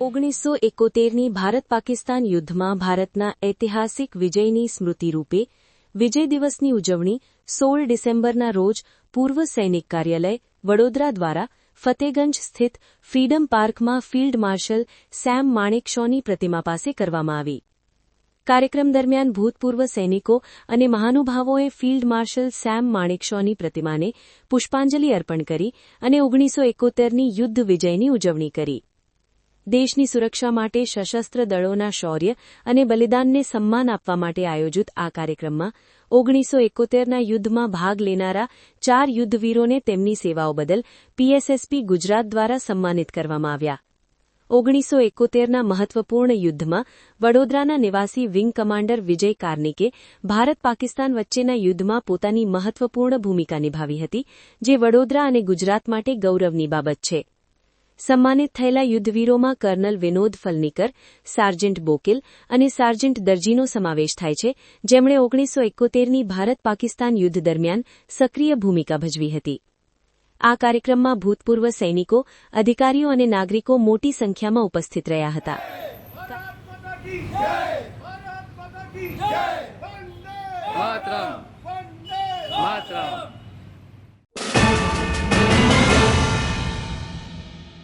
ઓગણીસો એકોતેરની ભારત પાકિસ્તાન યુદ્ધમાં ભારતના ઐતિહાસિક વિજયની સ્મૃતિરૂપે વિજય દિવસની ઉજવણી સોળ ડિસેમ્બરના રોજ પૂર્વ સૈનિક કાર્યાલય વડોદરા દ્વારા ફતેગંજ સ્થિત ફ્રીડમ પાર્કમાં ફિલ્ડ માર્શલ સેમ માણેકશોની પ્રતિમા પાસે કરવામાં આવી. કાર્યક્રમ દરમિયાન ભૂતપૂર્વ સૈનિકો અને મહાનુભાવોએ ફિલ્ડ માર્શલ સેમ માણેકશોની પ્રતિમાને પુષ્પાંજલિ અર્પણ કરી અને ઓગણીસો એકોતેરની યુદ્ધ વિજયની ઉજવણી કરી. દેશની સુરક્ષા માટે સશસ્ત્ર દળોના શૌર્ય અને બલિદાનને સન્માન આપવા માટે આયોજિત આ કાર્યક્રમમાં ઓગણીસો એકોતેરના યુદ્ધમાં ભાગ લેનારા ચાર યુદ્ધવીરોને તેમની સેવાઓ બદલ પીએસએસપી ગુજરાત દ્વારા સન્માનિત કરવામાં આવ્યા. ઓગણીસો એકોતેરના મહત્વપૂર્ણ યુદ્ધમાં વડોદરાના નિવાસી વિંગ કમાન્ડર વિજય કાર્નિકે ભારત પાકિસ્તાન વચ્ચેના યુદ્ધમાં પોતાની મહત્વપૂર્ણ ભૂમિકા નિભાવી હતી, જે વડોદરા અને ગુજરાત માટે ગૌરવની બાબત છે. સન્માનિત થયેલા યુદ્ધવીરોમાં કર્નલ વિનોદ ફલનીકર સાર્જન્ટ બોકિલ અને સાર્જન્ટ દરજીનો સમાવેશ થાય છે જેમણે ઓગણીસો એકોતેરની ભારત પાકિસ્તાન યુદ્ધ દરમિયાન સક્રિય ભૂમિકા ભજવી હતી. આ કાર્યક્રમમાં ભૂતપૂર્વ સૈનિકો અધિકારીઓ અને નાગરિકો મોટી સંખ્યામાં ઉપસ્થિત રહ્યા હતા. માતરમ.